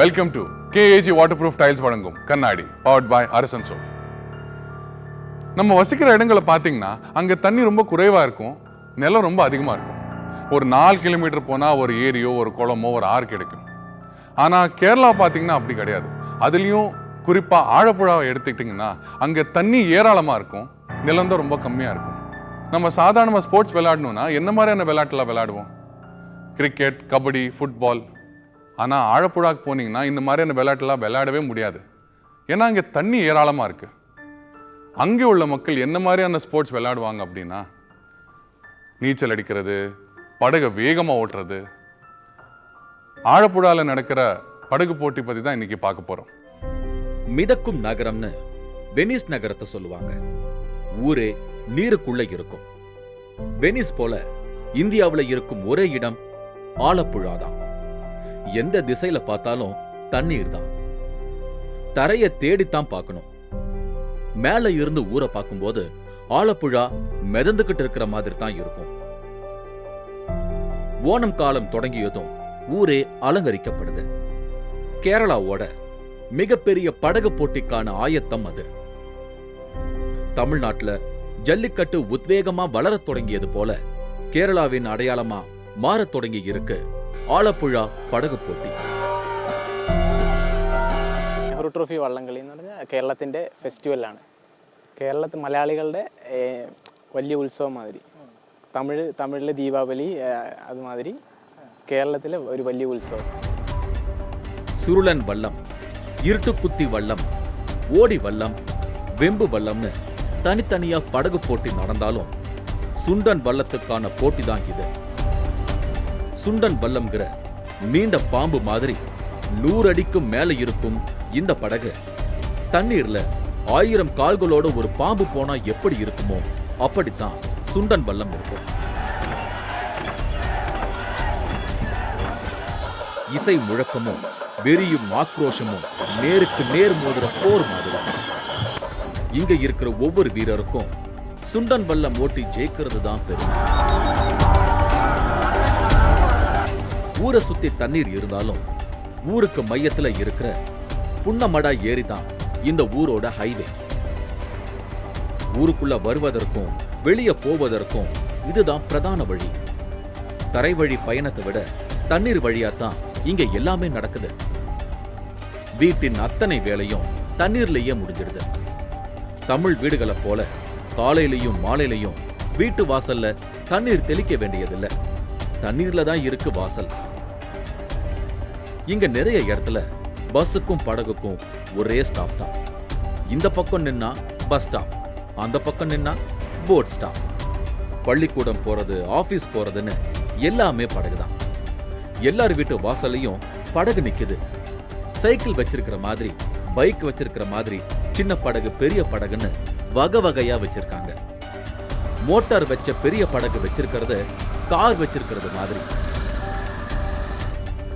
Welcome to KAG water proof tiles வழங்கும் கண்ணாடி powered பாய் அரசன் சோ நம்ம வசிக்கிற இடங்களை பார்த்தீங்கன்னா அங்கே தண்ணி ரொம்ப குறைவாக இருக்கும் நிலம் ரொம்ப அதிகமாக இருக்கும். ஒரு நாலு கிலோமீட்டர் போனால் ஒரு ஏரியோ ஒரு குளமோ ஒரு ஆறு கிடைக்கும். ஆனால் கேரளா பார்த்தீங்கன்னா அப்படி கிடையாது. அதுலேயும் குறிப்பாக ஆழப்புழாவை எடுத்துக்கிட்டிங்கன்னா அங்கே தண்ணி ஏராளமாக இருக்கும் நிலம் தான் ரொம்ப கம்மியாக இருக்கும். நம்ம சாதாரணமாக ஸ்போர்ட்ஸ் விளையாடணும்னா என்ன மாதிரியான விளையாட்டுலாம் விளையாடுவோம்? கிரிக்கெட் கபடி ஃபுட்பால் ஆனால் ஆழப்புழாக்கு போனீங்கன்னா இந்த மாதிரியான விளையாட்டுலாம் விளையாடவே முடியாது. ஏன்னா அங்கே தண்ணி ஏராளமாக இருக்குது அங்கே உள்ள மக்கள் என்ன மாதிரியான ஸ்போர்ட்ஸ் விளையாடுவாங்க அப்படின்னா நீச்சல் அடிக்கிறது படகை வேகமாக ஓட்டுறது ஆழப்புழாவில் நடக்கிற படகு போட்டி பற்றி தான் இன்னைக்கு பார்க்க போகிறோம் மிதக்கும் நகரம்னு வெனிஸ் நகரத்தை சொல்லுவாங்க. ஊரே நீருக்குள்ள இருக்கும். வெனிஸ் போல இந்தியாவுல இருக்கும் ஒரே இடம் ஆலப்புழா தான். எந்த திசையில பார்த்தாலும் தண்ணீர் தான் தரைய தேடித்தான் பார்க்கணும். மேல இருந்து ஊரை பார்க்கும்போது ஆலப்புழா மிதந்துகிட்டு இருக்கிற மாதிரி தான் இருக்கும். ஓணம் காலம் தொடங்கியதும் ஊரே அலங்கரிக்கப்படுது. கேரளாவோட மிகப்பெரிய படகு போட்டிக்கான ஆயத்தம் அது. தமிழ்நாட்டுல ஜல்லிக்கட்டு உத்வேகமா வளரத் தொடங்கியது போல கேரளாவின் அடையாளமா மாறத் தொடங்கி இருக்கு ஆலப்புழா പടക് പോട്ടി നെഹ്റു ട്രോഫി വള്ളംകളി എന്ന് പറഞ്ഞാൽ കേരളത്തിൻ്റെ ഫെസ്റ്റിവലാണ് കേരളത്തിൽ മലയാളികളുടെ ഏഹ്, വലിയ ഉത്സവം മാതിരി തമിഴ് തമിഴിലെ ദീപാവലി ഏഹ്, അതുമാതിരി കേരളത്തിലെ ഒരു വലിയ ഉത്സവം சுருளன் வல்லம் இருட்டுக்குத்தி வல்லம் ஓடி வல்லம் வெம்பு வல்லம்னு தனித்தனியா படகு போட்டி நடந்தாலும் சுண்டன் வல்லத்துக்கான போட்டி தான் இது சுண்டன் வல்லம்ங்கிற நீண்ட பாம்பு மாதிரி நூறு அடிக்கும் மேல இருக்கும் இந்த படகு. தண்ணீர்ல ஆயிரம் கால்களோட ஒரு பாம்பு போனா எப்படி இருக்குமோ அப்படித்தான் சுண்டன் வல்லம் இருக்கும். இசை முழக்கமும் வெறியும் ஆக்ரோஷமும் நேருக்கு நேர் மோதுற போர் மாதிரி. இங்க இருக்கிற ஒவ்வொரு வீரருக்கும் சுண்டன் வல்லம் ஓட்டி ஜெயிக்கிறது தான் பெருமை. ஊரை சுத்தி தண்ணீர் இருந்தாலும் ஊருக்கு மையத்துல இருக்கிற புன்னமடா ஏரி தான் இந்த ஊரோட ஹைவே ஊருக்குள்ள வருவதற்கும் வெளியே போவதற்கும் இதுதான் பிரதான வழி. தரை வழி பயணத்தை விட தண்ணீர் வழியா தான் இங்க எல்லாமே நடக்குது. வீட்டின் அத்தனை வேலையும் தண்ணீர்லயே முடிஞ்சிடுது. தமிழ் வீடுகளை போல காலையிலயும் மாலையிலையும் வீட்டு வாசல்ல தண்ணீர் தெளிக்க வேண்டியதில்லை. தண்ணீர்ல தான் இருக்கு வாசல். இங்க நிறைய இடத்துல பஸ்ஸுக்கும் படகுக்கும் ஒரே ஸ்டாப் தான். இந்த பக்கம் நின்னா பஸ் ஸ்டாப் அந்த பக்கம் நின்னா போட் ஸ்டாப் பள்ளிக்கூடம் போறது ஆபீஸ் போறதுன்னு எல்லாமே படகு தான். எல்லார் வீட்டு வாசலையும் படகு நிக்குது. சைக்கிள் வச்சிருக்கிற மாதிரி பைக் வச்சிருக்கிற மாதிரி சின்ன படகு பெரிய படகுன்னு வகை வகையா வச்சிருக்காங்க. மோட்டார் வச்ச பெரிய படகு வச்சிருக்கிறது கார் வச்சிருக்கிறது மாதிரி.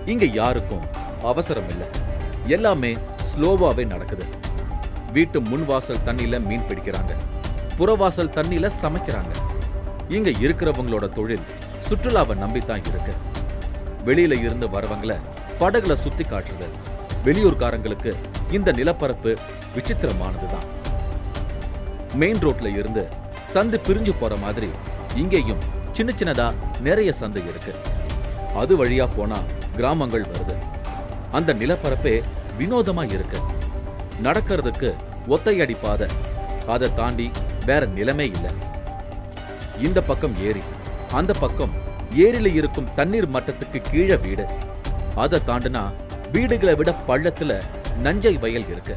இங்க யாருக்கும் அவசரம் இல்லை எல்லாமே ஸ்லோவாவே நடக்குது. வீட்டு முன் வாசல் தண்ணியில மீன் பிடிக்கிறாங்க. புறவாசல் தண்ணியில சமைக்கிறாங்க. இங்க இருக்கிறவங்களோட தொழில் சுற்றுலாவை நம்பித்தான் இருக்கு. வெளியில இருந்து வரவங்கள படகுல சுத்தி காட்டுறது. வெளியூர்காரங்களுக்கு இந்த நிலப்பரப்பு விசித்திரமானதுதான். மெயின் ரோட்ல இருந்து சந்து பிரிஞ்சு போற மாதிரி இங்கேயும் சின்ன சின்னதா நிறைய சந்து இருக்கு. அது வழியா போனா கிராமங்கள் வருது. அந்த நிலப்பரப்பே வினோதமா இருக்கு. நடக்கிறதுக்கு ஒத்தையடி பாதை அதை தாண்டி வேற நிலமே இல்லை. இந்த பக்கம் ஏரி அந்த பக்கம் ஏரியில இருக்கும் தண்ணீர் மட்டத்துக்கு கீழே வீடு. அதை தாண்டுனா வீடுகளை விட பள்ளத்துல நஞ்சை வயல் இருக்கு.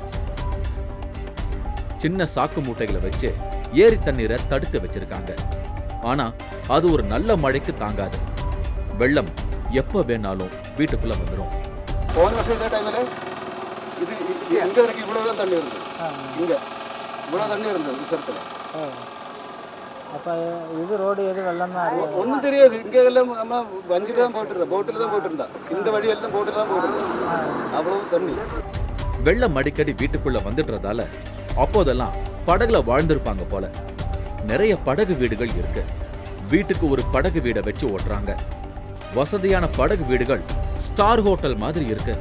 சின்ன சாக்கு மூட்டைகளை வச்சு ஏரி தண்ணீரை தடுத்து வச்சிருக்காங்க. ஆனா அது ஒரு நல்ல மழைக்கு தாங்காது. வெள்ளம் எப்போ வேணாலும் வீட்டுக்குள்ளே வந்துடும் போன வருஷம் இதே டைமில் இது எங்கே வரைக்கும் இவ்வளோ தான் தண்ணி இருந்தது. இங்கே. இவ்வளோ தண்ணி இருந்தது விசரத்தில். அப்போ இது ரோடு எது வெள்ளம் தான் ஒன்றும் தெரியாது. இங்கே எல்லாம் நம்ம வஞ்சில் தான் போயிட்டு போட்டில் தான் போயிட்டு இந்த வழி எல்லாம் போட்டில் தான் போயிட்டு இருந்தா அவ்வளோ தண்ணி. வெள்ளம் அடிக்கடி வீட்டுக்குள்ளே வந்துடுறதால அப்போதெல்லாம் படகுல வாழ்ந்திருப்பாங்க போல. நிறைய படகு வீடுகள் இருக்கு. வீட்டுக்கு ஒரு படகு வீடை வச்சு ஓட்டுறாங்க. வசதியான படகு வீடுகள் ஸ்டார் ஹோட்டல் மாதிரி இருக்கு.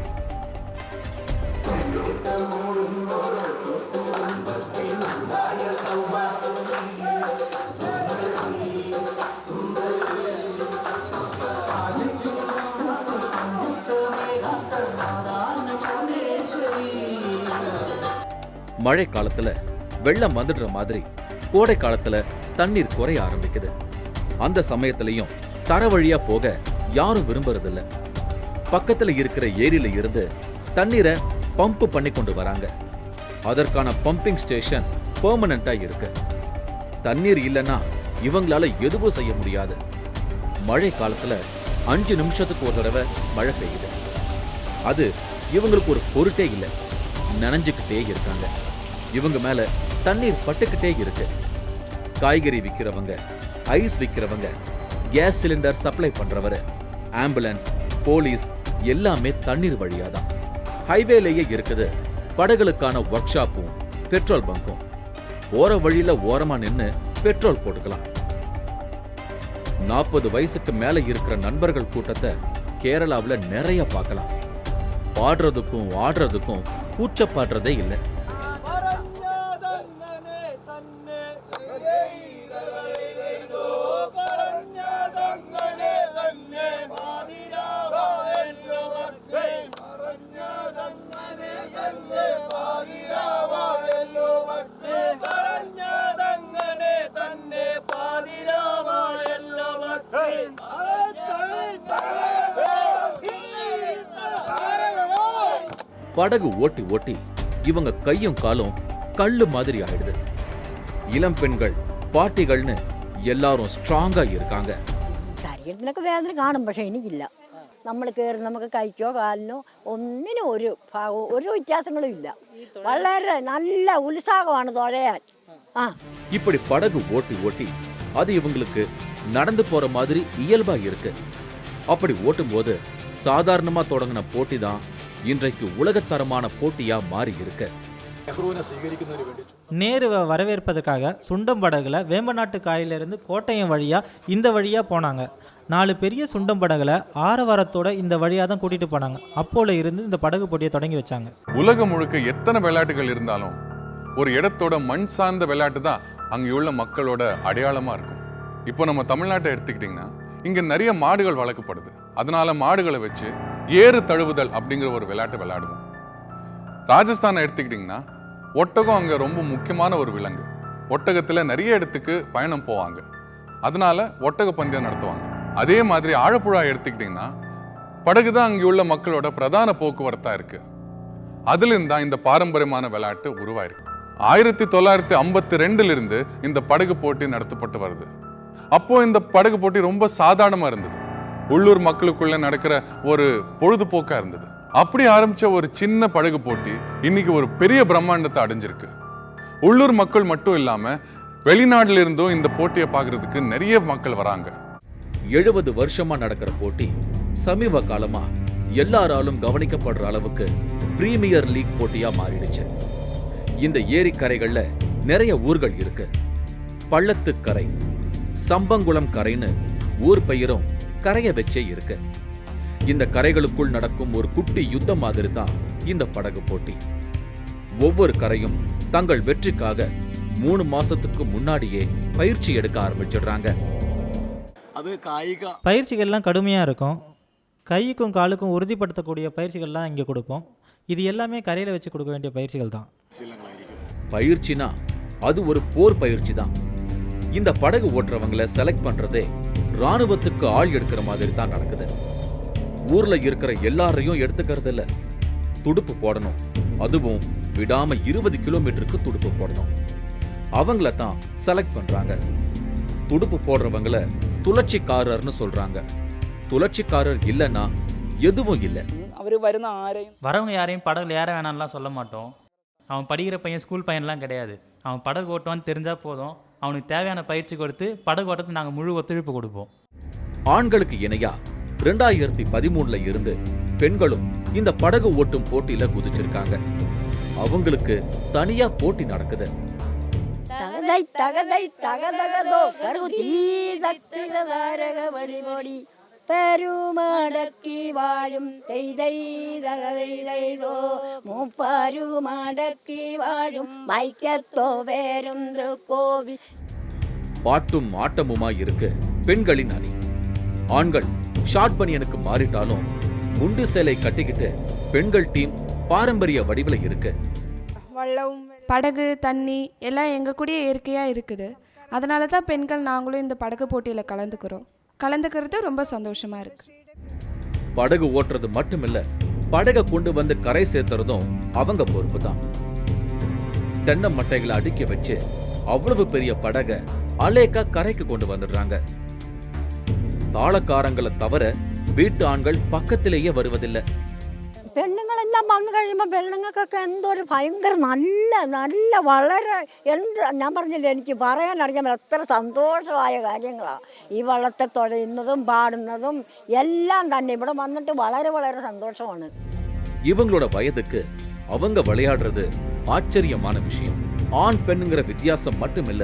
மழை காலத்துல வெள்ளம் வந்துடுற மாதிரி கோடை காலத்துல தண்ணீர் குறைய ஆரம்பிக்குது. அந்த சமயத்திலையும் தர வழியா போக யாரும் விரும்புறதில்ல. பக்கத்துல இருக்கிற ஏரியில இருந்து தண்ணீரை பம்ப் பண்ணி கொண்டு வராங்க. அதற்கான பம்பிங் ஸ்டேஷன் பெர்மனண்டா இருக்கு. தண்ணீர் இல்லைன்னா இவங்களால எதுவும் செய்ய முடியாது. மழை காலத்துல அஞ்சு நிமிஷத்துக்கு ஒரு தடவை மழை பெய்யுது. அது இவங்களுக்கு ஒரு பொருட்டே இல்லை. நனைஞ்சுக்கிட்டே இருக்காங்க. இவங்க மேல தண்ணீர் பட்டுக்கிட்டே இருக்கு. காய்கறி விற்கிறவங்க ஐஸ் விற்கிறவங்க கேஸ் சிலிண்டர் சப்ளை பண்றவரு ஆம்புலன்ஸ் போலீஸ் எல்லாமே தண்ணீர் வழியாதான். ஹைவேலேயே இருக்குது. படகுகளுக்கான ஒர்க் ஷாப்பும் பெட்ரோல் பங்கும் போற வழியில ஓரமா நின்னு பெட்ரோல் போட்டுக்கலாம். நாற்பது வயசுக்கு மேல இருக்கிற நண்பர்கள் கூட்டத்தை கேரளாவுல நிறைய பார்க்கலாம். பாடுறதுக்கும் ஆடுறதுக்கும் கூச்சப்பாடுறதே இல்லை. படகு ஓட்டி ஓட்டி இவங்க கையும் காலும் கல்லு மாதிரி ஆயிடுது இளம் பெண்கள் பாட்டிகள்னு எல்லாரும் ஸ்ட்ராங்கா இருக்காங்க ശരീരത്തിനൊക്കെ വേദന കാണും പക്ഷെ എനിക്കില്ല നമ്മൾ കയറി നമുക്ക് കൈക്കോ കാലിനോ ഒന്നിനും ഒരു ഭാഗവും ഒരു വ്യത്യാസങ്ങളും ഇല്ല വളരെ നല്ല ഉത്സാഹമാണ് തുഴയാൻ ആ இப்படி படகு ஓட்டி ஓட்டி அது இவங்களுக்கு நடந்து போற மாதிரி இயல்பா இருக்கு அப்படி ஓட்டும்போது சாதாரணமா தொடங்கின போட்டி தான் இன்றைக்கு உலகத்தரமான போட்டியா மாறி இருக்கு நேருவை வரவேற்பதற்காக சுண்டம் படகுல வேம்பநாட்டு காயிலிருந்து கோட்டயம் வழியாக இந்த வழியாக போனாங்க. நாலு பெரிய சுண்டம் படகுல ஆரவாரத்தோட இந்த வழியாக தான் கூட்டிகிட்டு போனாங்க. அப்போல இருந்து இந்த படகு போட்டியை தொடங்கி வச்சாங்க. உலகம் முழுக்க எத்தனை விளையாட்டுகள் இருந்தாலும் ஒரு இடத்தோட மண் சார்ந்த விளையாட்டு தான் அங்கே உள்ள மக்களோட அடையாளமா இருக்கும். இப்போ நம்ம தமிழ்நாட்டை எடுத்துக்கிட்டிங்கன்னா இங்க நிறைய மாடுகள் வளர்க்கப்படுது. அதனால மாடுகளை வச்சு ஏறு தழுவுதல் அப்படிங்கிற ஒரு விளையாட்டு விளையாடுவோம். ராஜஸ்தானை எடுத்துக்கிட்டிங்கன்னா ஒட்டகம் அங்கே ரொம்ப முக்கியமான ஒரு விலங்கு. ஒட்டகத்தில் நிறைய இடத்துக்கு பயணம் போவாங்க. அதனால ஒட்டக பந்தயம் நடத்துவாங்க. அதே மாதிரி ஆழப்புழா எடுத்துக்கிட்டிங்கன்னா படகு தான் அங்கே உள்ள மக்களோட பிரதான போக்குவரத்தாக இருக்கு. அதுலேருந்து தான் இந்த பாரம்பரியமான விளையாட்டு உருவாயிருக்கு. ஆயிரத்தி தொள்ளாயிரத்தி ஐம்பத்தி ரெண்டுலேருந்து இந்த படகு போட்டி நடத்தப்பட்டு வருது. அப்போது இந்த படகு போட்டி ரொம்ப சாதாரணமாக இருந்தது. உள்ளூர் மக்களுக்குள்ள நடக்கிற ஒரு பொழுதுபோக்கா இருந்தது. அப்படி ஆரம்பிச்ச ஒரு சின்ன படகு போட்டி இன்னைக்கு ஒரு பெரிய பிரம்மாண்டத்தை அடைஞ்சிருக்கு. உள்ளூர் மக்கள் மட்டும் இல்லாம வெளிநாடுல இருந்தும் இந்த போட்டியை பாக்குறதுக்கு நிறைய மக்கள் வராங்க. எழுபது வருஷமா நடக்கிற போட்டி சமீப காலமா எல்லாராலும் கவனிக்கப்படுற அளவுக்கு பிரீமியர் லீக் போட்டியா மாறிடுச்சு. இந்த ஏரிக்கரைகள்ல நிறைய ஊர்கள் இருக்கு. பள்ளத்துக்கரை சம்பங்குளம் கரைன்னு ஊர் பெயரும் கரைய வச்சே இருக்கு. இந்த கரைகளுக்குள் நடக்கும் ஒரு குட்டி யுத்தம் மாதிரி தான் இந்த படகு போட்டி. ஒவ்வொரு கரையும் தங்கள் வெற்றிக்காக மூணு மாசத்துக்கு முன்னாடியே பயிற்சி எடுக்க ஆரம்பிச்சிடுறாங்க. அது காய்க. பயிற்சிகள்லாம் கடுமையாக இருக்கும். கைக்கும் காலுக்கும் உறுதிப்படுத்தக்கூடிய பயிற்சிகள்லாம் இங்கே கொடுப்போம். இது எல்லாமே கரையில் வச்சு கொடுக்க வேண்டிய பயிற்சிகள் தான். பயிற்சினா அது ஒரு போர் பயிற்சி தான். இந்த படகு ஓட்டுறவங்கள செலக்ட் பண்றதே ராணுவத்துக்கு ஆள் எடுக்கிற மாதிரி தான் நடக்குது ஊர்ல இருக்கிற எல்லாரையும் எடுத்துக்கிறது இல்ல துடுப்பு போடணும் அதுவும் விடாம இருபது கிலோமீட்டருக்கு துடுப்பு போடணும் அவங்கள தான் செலக்ட் பண்றாங்க துடுப்பு போடுறவங்கள துளர்ச்சிக்காரர்னு சொல்றாங்க துளர்ச்சிக்காரர் இல்லைன்னா எதுவும் இல்லை അവർ വരുന്ന ആരെയും வரவங்க யாரையும் படகுல ஏற வேணாம்லாம் சொல்ல மாட்டோம் அவன் படிக்கிற பையன் ஸ்கூல் பையன்லாம் கிடையாது அவன் படகு ஓட்டுவான்னு தெரிஞ்சால் போதும் அவனுக்கு தேவையான பயிற்சி கொடுத்து படகு ஓட்டத்தை நாங்கள் முழு ஒத்துழைப்பு கொடுப்போம். ஆண்களுக்கு இணையா ரெண்டாயிரத்தி பதிமூணுல இருந்து பெண்களும் இந்த படகு ஓட்டும் போட்டியில குதிச்சிருக்காங்க. அவங்களுக்கு தனியா போட்டி நடக்குது. தகதை தகதை தகதகதோ கருகு தீ தாரக வழிமொழி. பெருமடக்கி வாழும் தெய்தைதோ மூப்பருமடக்கி வாழும் வைக்கத்தோ வேறுன்று கோவி பாட்டும் ஆட்டமுமா இருக்கு பெண்களின் அணி. ஆண்கள் ஷார்ட் பனியனுக்கு மாறிட்டாலும் குண்டு சேலை கட்டிக்கிட்டு பெண்கள் டீம் பாரம்பரிய வடிவில் இருக்கு. படகு தண்ணி எல்லாம் எங்கள் கூடயே இயற்கையாக இருக்குது. அதனால தான் பெண்கள் நாங்களும் இந்த படகு போட்டியில் கலந்துக்கிறோம். கலந்துக்கிறது ரொம்ப சந்தோஷமா இருக்குது படகு ஓட்டுறது மட்டுமில்ல படகை கொண்டு வந்து கரை சேர்த்துறதும் அவங்க பொறுப்பு தான். தென்னை மட்டைகளை அடுக்கி வச்சு அவ்வளவு பெரிய படகை அலேக்கா கரைக்கு கொண்டு வந்துடுறாங்க. தாளக்காரங்களை தவிர வீட்டு ஆண்கள் பக்கத்திலேயே வருவதில்லை. പെണ്ണുങ്ങളെല്ലാം വന്നു കഴിയുമ്പോൾ പെണ്ണുങ്ങൾക്കൊക്കെ എന്തോ ഒരു ഭയങ്കര നല്ല നല്ല വളരെ എന്ത് ഞാൻ പറഞ്ഞില്ല എനിക്ക് പറയാനറിയാൻ എത്ര സന്തോഷമായ കാര്യങ്ങളാണ് ഈ വള്ളത്തെ തുഴയുന്നതും പാടുന്നതും എല്ലാം തന്നെ ഇവിടെ വന്നിട്ട് വളരെ വളരെ സന്തോഷമാണ് இவங்களோட வயதுக்கு அவங்க விளையாடுறது ஆச்சரியமான விஷயம் ஆண் பெண்ணுங்கிற வித்தியாசம் மட்டுமில்ல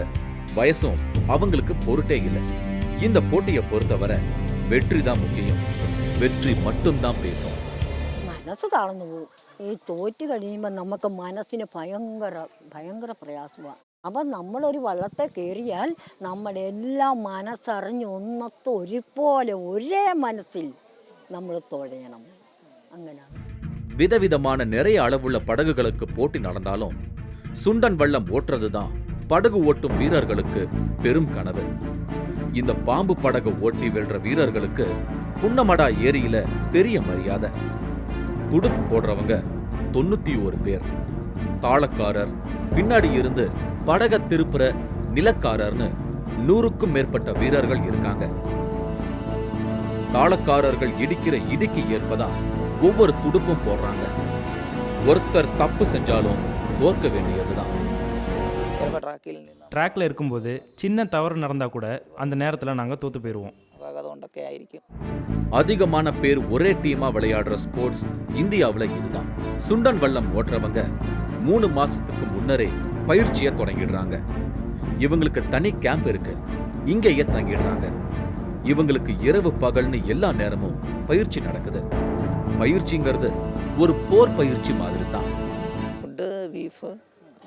வயசும் அவங்களுக்கு பொருட்டே இல்ல இந்த போட்டியை பொறுத்தவரை வெற்றி தான் முக்கியம் வெற்றி மட்டும்தான் பேசும் മനസ്സ് താഴ്ന്നു പോകും ഈ തോറ്റ് കഴിയുമ്പോൾ നമുക്ക് മനസ്സിന് ഭയങ്കര ഭയങ്കര പ്രയാസമാണ് അപ്പം നമ്മളൊരു വള്ളത്തെ കയറിയാൽ നമ്മുടെ എല്ലാ മനസ്സറിഞ്ഞ് ഒന്നത്ത് ഒരുപോലെ ഒരേ മനസ്സിൽ നമ്മൾ തുഴയണം അങ്ങനെയാണ് விதவிதமான நிறைய அளவுள்ள படகுகளுக்கு போட்டி நடந்தாலும் சுண்டன் வள்ளம் ஓட்டுறது தான் படகு ஓட்டும் வீரர்களுக்கு பெரும் கனவு இந்த பாம்பு படகு ஓட்டி வெல்ற வீரர்களுக்கு புன்னமடா ஏரியில பெரிய மரியாதை துடுப்பு போடுறவங்க தொண்ணூத்தி ஒரு பேர். தாளக்காரர் பின்னாடி இருந்து படக திருப்புற நிலக்காரர்னு நூறுக்கும் மேற்பட்ட வீரர்கள் இருக்காங்க. தாளக்காரர்கள் இடிக்கிற இடிக்கு ஏற்பதா ஒவ்வொரு துடுப்பும் போடுறாங்க. ஒருத்தர் தப்பு செஞ்சாலும் தோற்க வேண்டியதுதான். ட்ராக்ல இருக்கும்போது சின்ன தவறு நடந்தா கூட அந்த நேரத்துல நாங்க தோத்து போயிருவோம். അപ്പോൾ അതുകൊണ്ടൊക്കെ ആയിരിക്കും அதிகமான பேர் ஒரே டீமா விளையாடுற ஸ்போர்ட்ஸ் இந்தியாவுல இதுதான் சுண்டன் வள்ளம் ஓட்டுறவங்க மூணு மாசத்துக்கு முன்னரே பயிற்சியை தொடங்கிடுறாங்க இவங்களுக்கு தனி கேம்ப் இருக்கு இங்கேயே தங்கிடுறாங்க இவங்களுக்கு இரவு பகல்னு எல்லா நேரமும் பயிற்சி நடக்குது பயிற்சிங்கிறது ஒரு போர் பயிற்சி மாதிரி தான் ഫുഡ് ബീഫ്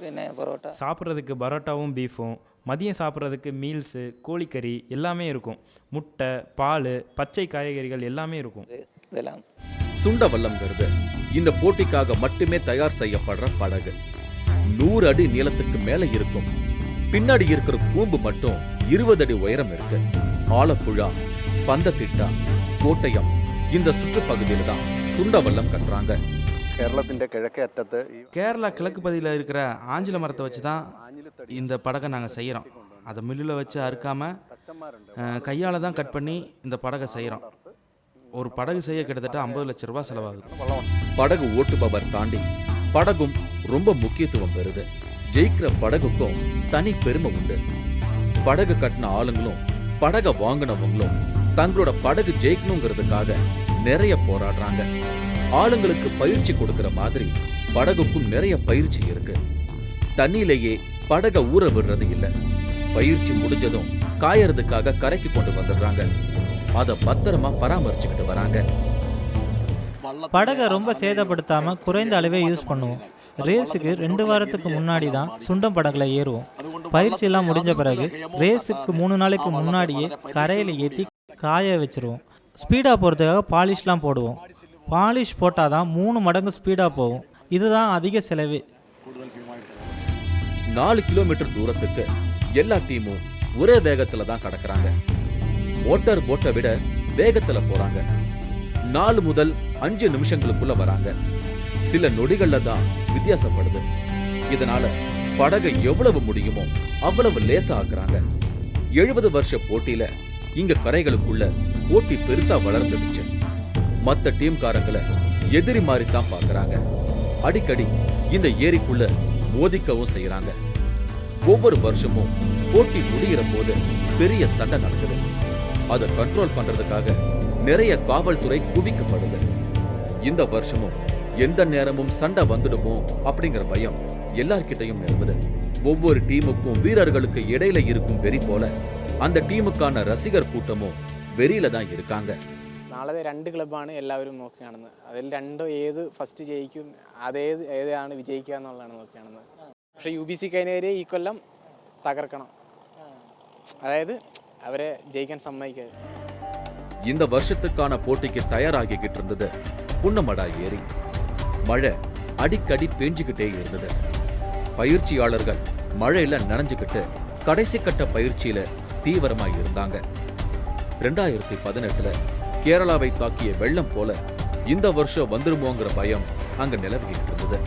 പിന്നെ പൊറോട്ട சாப்பிட்றதுக்கு பரோட்டாவும் பீஃபும் மதியம் சாப்பிட்றதுக்கு மீல்ஸு கோழிக்கறி எல்லாமே இருக்கும். முட்டை பால் பச்சை காய்கறிகள் எல்லாமே இருக்கும். இதெல்லாம். சுண்ட வல்லம்ங்கிறது இந்த போட்டிக்காக மட்டுமே தயார் செய்யப்படுற படகு. நூறு அடி நீளத்துக்கு மேல இருக்கும். பின்னாடி இருக்கிற கூம்பு மட்டும் இருபது அடி உயரம் இருக்கு. ஆலப்புழா பந்தத்திட்டா கோட்டயம் இந்த சுற்றுப்பகுதியில் தான் சுண்டவல்லம் கட்டுறாங்க. കേരളത്തിന്റെ കിഴക്കേ അറ്റത്ത് ഈ கேரளா கிழக்கு பகுதியில் இருக்கிற ஆஞ்சில மரத்தை வச்சு தான் இந்த படகை நாங்கள் செய்கிறோம் அதை மில்லில் வச்சு அறுக்காமல் கையால் தான் கட் பண்ணி இந்த படகை செய்கிறோம் ஒரு படகு செய்ய கிட்டத்தட்ட ஐம்பது லட்ச ரூபாய் செலவாகுது படகு ஓட்டுபவர் தாண்டி படகும் ரொம்ப முக்கியத்துவம் பெறுது ஜெயிக்கிற படகுக்கும் தனி பெருமை உண்டு படகு கட்டின ஆளுங்களும் படக வாங்கினவங்களும் தங்களோட படகு ஜெயிக்கணுங்கிறதுக்காக நிறைய போராடுறாங்க ஆளுங்களுக்கு பயிற்சி கொடுக்கிற மாதிரி படகுக்கும் நிறைய பயிற்சி இருக்கு. தண்ணியிலேயே படக ஊற விடுறது இல்ல. பயிற்சி முடிஞ்சதும் காயறதுக்காக கரைக்கு கொண்டு வந்துடுறாங்க. அதை பத்திரமா பராமரிச்சுக்கிட்டு வராங்க. படகை ரொம்ப சேதப்படுத்தாமல் குறைந்த அளவே யூஸ் பண்ணுவோம். ரேஸுக்கு ரெண்டு வாரத்துக்கு முன்னாடி தான் சுண்டம் படகுல ஏறுவோம். பயிற்சியெல்லாம் முடிஞ்ச பிறகு ரேஸுக்கு மூணு நாளைக்கு முன்னாடியே கரையில் ஏற்றி காய வச்சிருவோம். ஸ்பீடாக போகிறதுக்காக பாலிஷ்லாம் போடுவோம். பாலிஷ் போட்டால் தான் மூணு மடங்கு ஸ்பீடாக போகும். இதுதான் அதிக செலவே. நாலு கிலோமீட்டர் தூரத்துக்கு எல்லா டீமும் ஒரே வேகத்தில் தான் கடக்கிறாங்க. மோட்டார் போட்டை விட வேகத்தில் போகிறாங்க நாலு முதல் அஞ்சு நிமிஷங்களுக்குள்ள வராங்க. சில நொடிகள்ல தான் வித்தியாசப்படுது. இதனால படகை எவ்வளவு முடியுமோ அவ்வளவு லேசா ஆக்குறாங்க. எழுபது வருஷ போட்டியில இங்க கரைகளுக்குள்ள போட்டி பெருசா வளர்ந்துடுச்சு. மத்த டீம்காரங்களை எதிரி மாதிரி தான் பாக்குறாங்க அடிக்கடி இந்த ஏரிக்குள்ள மோதிக்கவும் செய்யறாங்க. ஒவ்வொரு வருஷமும் போட்டி முடிகிற போது பெரிய சண்டை நடக்குது. அதை கண்ட்ரோல் பண்றதுக்காக நிறைய காவல்துறை குவிக்கப்படுது. இந்த வருஷமும் எந்த நேரமும் சண்டை வந்துடுமோ அப்படிங்கிற பயம் எல்லார்கிட்டயும் நிலவுது. ஒவ்வொரு டீமுக்கும் வீரர்களுக்கு இடையில இருக்கும் வெறி போல அந்த டீமுக்கான ரசிகர் கூட்டமும் வெறியில தான் இருக்காங்க. നാളെ രണ്ട് ക്ലബ്ബാണ് എല്ലാവരും നോക്കി കാണുന്നത് അതിൽ രണ്ടോ ഏത് ഫസ്റ്റ് ജയിക്കും അതേത് ഏതാണ് വിജയിക്കുക എന്നുള്ളതാണ് നോക്കി കാണുന്നത് പക്ഷേ യു ബി സി കൈനേരെ ഈ കൊല്ലം തകർക്കണം അതായത് അവരെ ജയിക്കാൻ സമ്മതിക്കാതെ இந்த வருஷத்துக்கான போட்டிக்கு தயாராகிக்கிட்டு இருந்தது புன்னமடா ஏரி மழை அடிக்கடி பேஞ்சுக்கிட்டே இருந்தது பயிற்சியாளர்கள் மழையில நனைஞ்சுக்கிட்டு கடைசி கட்ட பயிற்சியில தீவிரமா இருந்தாங்க ரெண்டாயிரத்தி பதினெட்டுல கேரளாவை தாக்கிய வெள்ளம் போல இந்த வருஷம் வந்துருமோங்கிற பயம் அங்க நிலவிக்கிட்டு இருந்தது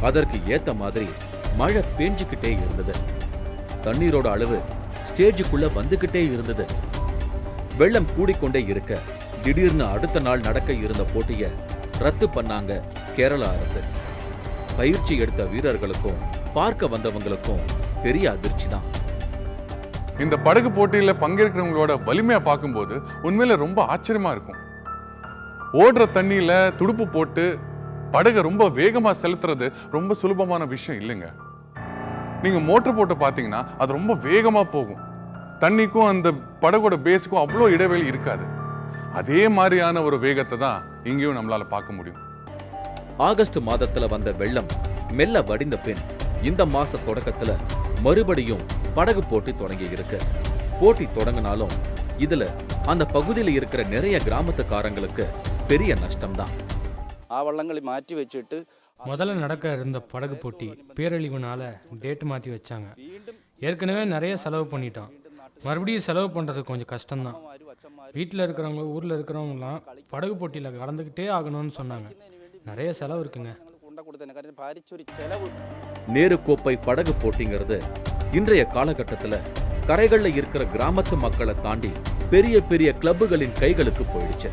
அதற்கு ஏத்த மாதிரி மழை பேஞ்சுக்கிட்டே இருந்தது. தண்ணீரோட அளவு ஸ்டேஜுக்குள்ள வந்துகிட்டே இருந்தது. வெள்ளம் கூடிக்கொண்டே இருக்க திடீர்னு அடுத்த நாள் நடக்க இருந்த போட்டிய ரத்து பண்ணாங்க கேரள அரசு. பயிற்சி எடுத்த வீரர்களுக்கும் பார்க்க வந்தவங்களுக்கும் பெரிய அதிர்ச்சி தான் இந்த படகு போட்டியில் பங்கேற்கிறவங்களோட வலிமையை பார்க்கும்போது உண்மையில ரொம்ப ஆச்சரியமாக இருக்கும். ஓடுற தண்ணியில் துடுப்பு போட்டு படகை ரொம்ப வேகமாக செலுத்துறது ரொம்ப சுலபமான விஷயம் இல்லைங்க. நீங்கள் மோட்டர் போட்டு பார்த்தீங்கன்னா அது ரொம்ப வேகமாக போகும். தண்ணிக்கும் அந்த படகோட பேஸுக்கும் அவ்வளோ இடைவெளி இருக்காது. அதே மாதிரியான ஒரு வேகத்தை தான் இங்கேயும் நம்மளால் பார்க்க முடியும். ஆகஸ்ட் மாதத்தில் வந்த வெள்ளம் மெல்ல வடிந்த பின் இந்த மாச தொடக்கத்தில் மறுபடியும் படகு போட்டி தொடங்கி இருக்கு போட்டி தொடங்கினாலும் இதுல அந்த பகுதியில் இருக்கிற நிறைய கிராமத்துக்காரங்களுக்கு பெரிய நஷ்டம்தான் ആ വള്ളംകളി മാറ്റി വെച്ചിട്ട് முதல்ல நடக்க இருந்த படகு போட்டி பேரழிவுனால டேட் மாற்றி வச்சாங்க ஏற்கனவே நிறைய செலவு பண்ணிட்டோம் மறுபடியும் செலவு பண்ணுறது கொஞ்சம் கஷ்டம்தான் வீட்டில் இருக்கிறவங்க ஊரில் இருக்கிறவங்களாம் படகு போட்டியில் கலந்துக்கிட்டே ஆகணும்னு சொன்னாங்க நிறைய செலவு இருக்குங்க കൊണ്ട കൊടുത്തന്നെ കാരണം ഭാരിച്ചൊരു ചെലവ് நேருக்கோப்பை படகு போட்டிங்கிறது இன்றைய காலகட்டத்துல கரைகள்ல இருக்கிற கிராமத்து மக்களை தாண்டி பெரிய பெரிய கிளப்புகளின் கைகளுக்கு போயிடுச்சு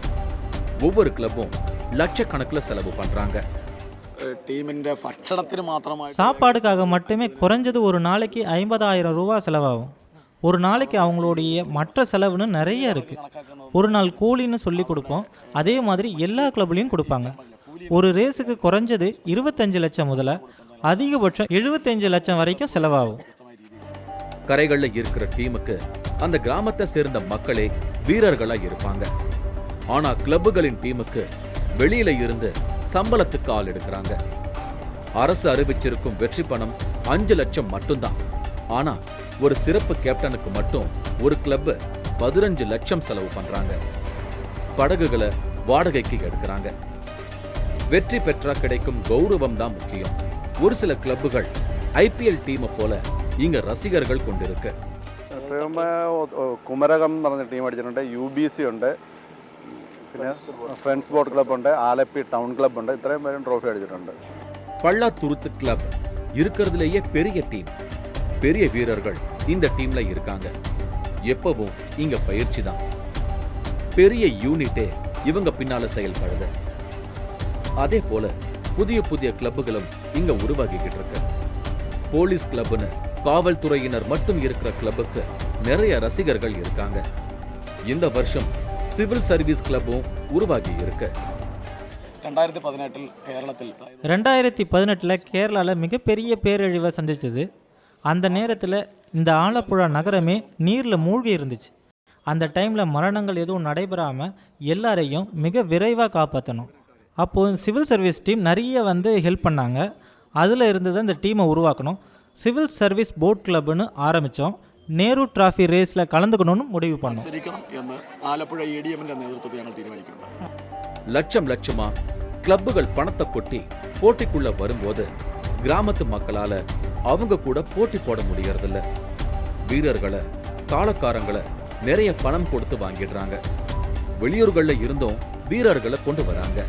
ஒவ்வொரு கிளப்பும் லட்சக்கணக்குல செலவு பண்றாங்க ടീമിൻ്റെ ഭക്ഷണത്തിന് മാത്രമായി சாப்பாடுக்காக மட்டுமே குறைஞ்சது ஒரு நாளைக்கு ஐம்பதாயிரம் ரூபா செலவாகும் ஒரு நாளைக்கு அவங்களுடைய மற்ற செலவுன்னு நிறைய இருக்குது ஒரு நாள் கூலின்னு சொல்லி கொடுப்போம் அதே மாதிரி எல்லா கிளப்லேயும் கொடுப்பாங்க ஒரு ரேஸுக்கு குறைஞ்சது இருபத்தஞ்சு லட்சம் முதல்ல அதிகபட்சம் எழுபத்தஞ்சு லட்சம் வரைக்கும் செலவாகும். கரைகள்ல இருக்கிற டீமுக்கு அந்த கிராமத்தை சேர்ந்த மக்களே வீரர்களா இருப்பாங்க. ஆனா கிளப்புகளின் டீமுக்கு வெளியில இருந்து சம்பளத்துக்கு ஆள் எடுக்கிறாங்க. அரசு அறிவிச்சிருக்கும் வெற்றி பணம் அஞ்சு லட்சம் மட்டும்தான். ஆனா ஒரு சிறப்பு கேப்டனுக்கு மட்டும் ஒரு கிளப் பதினஞ்சு லட்சம் செலவு பண்றாங்க. படகுகளை வாடகைக்கு எடுக்கிறாங்க. வெற்றி பெற்றா கிடைக்கும் கௌரவம் தான் முக்கியம் ஒரு சில கிளப்புகள் ஐபிஎல் டீமை போல இங்க ரசிகர்கள் கொண்டிருக்கு ടീം കുമരകം എന്ന് പറഞ്ഞ ടീം അടിച്ചിട്ടുണ്ട് യു ബി സി ഉണ്ട് പിന്നെ ഫ്രണ്ട്സ് ബോട്ട് ക്ലബ് ഉണ്ട് ആലപ്പി ടൗൺ ക്ലബ് ഉണ്ട് ഇത്രയും പേരും ട്രോഫി അടിച്ചിട്ടുണ്ട് பள்ளாத்துருத்து கிளப் இருக்கிறதுலேயே பெரிய டீம் பெரிய வீரர்கள் இந்த டீம்ல இருக்காங்க எப்பவும் இங்க பயிற்சி தான் பெரிய யூனிட்டே இவங்க பின்னால செயல்படுது அதே போல புதிய புதிய கிளப்புகளும் இங்க உருவாகிக்கிட்டு இருக்கு போலீஸ் கிளப்னு காவல்துறையினர் மட்டும் இருக்கிற கிளப்புக்கு நிறைய ரசிகர்கள் இருக்காங்க இந்த வருஷம் சிவில் சர்வீஸ் கிளப்பும் உருவாகி இருக்கு രണ്ടായിരത്തി പതിനെട്ടിൽ കേരളത്തിൽ ரெண்டாயிரத்தி பதினெட்டில் கேரளாவில் மிகப்பெரிய பேரழிவை சந்திச்சது அந்த நேரத்தில் இந்த ஆலப்புழா நகரமே நீரில் மூழ்கி இருந்துச்சு அந்த டைமில் மரணங்கள் எதுவும் நடைபெறாமல் எல்லாரையும் மிக விரைவாக காப்பாற்றணும் அப்போது சிவில் சர்வீஸ் டீம் நிறைய வந்து ஹெல்ப் பண்ணாங்க அதில் இருந்து தான் இந்த டீமை உருவாக்கணும் சிவில் சர்வீஸ் போட் கிளப்னு ஆரம்பித்தோம் நேரு டிராஃபி ரேஸில் கலந்துக்கணும்னு முடிவு பண்ணோம் മത്സരിക്കണം എന്ന് ആലപ്പുഴ ഇ ഡി എമ്മിൻ്റെ നേതൃത്വത്തിൽ ഞങ്ങൾ തീരുമാനിക്കുന്നുണ്ട് லட்சம் லட்சமா கிளப்புகள் பணத்தை கொட்டி போட்டிக்குள்ள வரும்போது கிராமத்து மக்களால அவங்க கூட போட்டி போட முடியறதில்ல வீரர்களை காலக்காரங்களை நிறைய பணம் கொடுத்து வாங்கிடுறாங்க வெளியூர்கள்ல இருந்தும் வீரர்களை கொண்டு வராங்க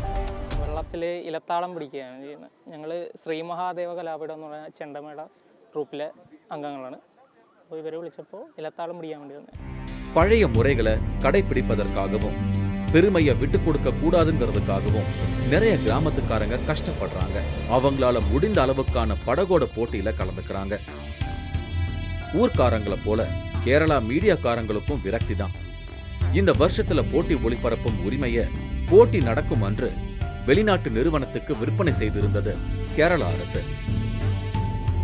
വെള്ളത്തിൽ ഇലത്താളം പിടിക്കുകയാണ് ചെയ്യുന്നത് ഞങ്ങൾ ശ്രീ മഹാദേവ കലാപീഠം എന്ന് പറഞ്ഞ ചെണ്ടമേള ട്രൂപ്പിലെ അംഗങ്ങളാണ് അപ്പോൾ ഇവരെ വിളിച്ചപ്പോൾ ഇലത്താളം പിടിക്കാൻ വേണ്ടി വന്നത് பழைய முறைகளை கடைபிடிப்பதற்காகவும் பெருமையை விட்டு கொடுக்க கூடாதுங்கிறதுக்காகவும் நிறைய கிராமத்துக்காரங்க கஷ்டப்படுறாங்க அவங்களால முடிந்த அளவுக்கான படகோட போட்டியில கலந்துக்கிறாங்க ஊர்க்காரங்களை போல கேரளா மீடியாக்காரங்களுக்கும் விரக்தி தான் இந்த வருஷத்துல போட்டி ஒளிபரப்பும் உரிமையை போட்டி நடக்கும் அன்று வெளிநாட்டு நிறுவனத்துக்கு விற்பனை செய்திருந்தது கேரளா அரசு.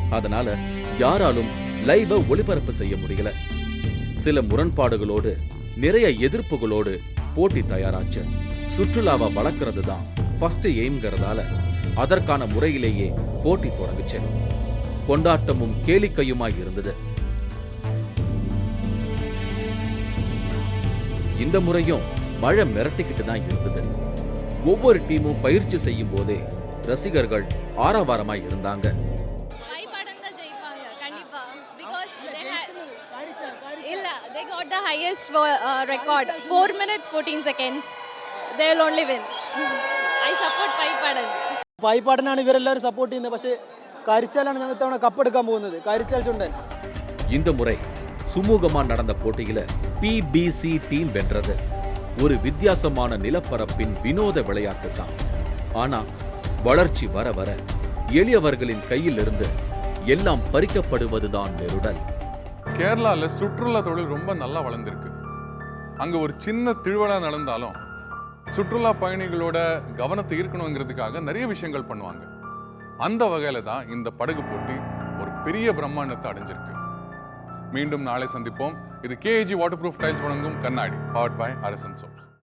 அதனால யாராலும் லைவ ஒளிபரப்பு செய்ய முடியல. சில முரண்பாடுகளோடு நிறைய எதிர்ப்புகளோடு போட்டி தயாராச்சு. சுற்றுலாவை வளர்க்கறது தான் ஃபர்ஸ்ட் எய்ம்ங்கிறதால அதற்கான முறையிலேயே போட்டி தொடங்குச்சு. கொண்டாட்டமும் கேளிக்கையுமாய் இருந்தது. இந்த முறையும் மழை மிரட்டிக்கிட்டு தான் இருந்தது. ஒவ்வொரு டீமும் பயிற்சி செய்யும் போதே ரசிகர்கள் ஆரவாரமாய் இருந்தாங்க. இல்ல they record four minutes fourteen seconds they will only win I support Paippadan പൈപ്പാടനാണ് ഇവരെല്ലാവരും സപ്പോർട്ട് ചെയ്യുന്നത്. പക്ഷേ കരിച്ചാലാണ് ഞങ്ങൾ ഇത്തവണ കപ്പെടുക്കാൻ പോകുന്നത്. കരിച്ചാൽ ചുണ്ടൻ. இந்த முறை சுமூகமா நடந்த போட்டியில பிபிசி டீம் வென்றது. ஒரு வித்தியாசமான நிலப்பரப்பின் வினோத விளையாட்டு தான் ஆனா வளர்ச்சி வர வர எளியவர்களின் கையில் இருந்து எல்லாம் பறிக்கப்படுவதுதான் நெருடல். கேரளால சுற்றுலா தொழில் ரொம்ப நல்லா வளர்ந்துருக்கு. அங்க ஒரு சின்ன திருவிழா நடந்தாலும் சுற்றுலா பயணிகளோட கவனத்தை ஈர்க்கணுங்கிறதுக்காக நிறைய விஷயங்கள் பண்ணுவாங்க. அந்த வகையில தான் இந்த படகு போட்டி ஒரு பெரிய பிரம்மாண்டத்தை அடைஞ்சிருக்கு. மீண்டும் நாளை சந்திப்போம். இது கேஏஜி வாட்டர் ப்ரூஃப் டைல்ஸ் வழங்கும் கண்ணாடி. பவர்ட் பை அரசன் சோப்ஸ்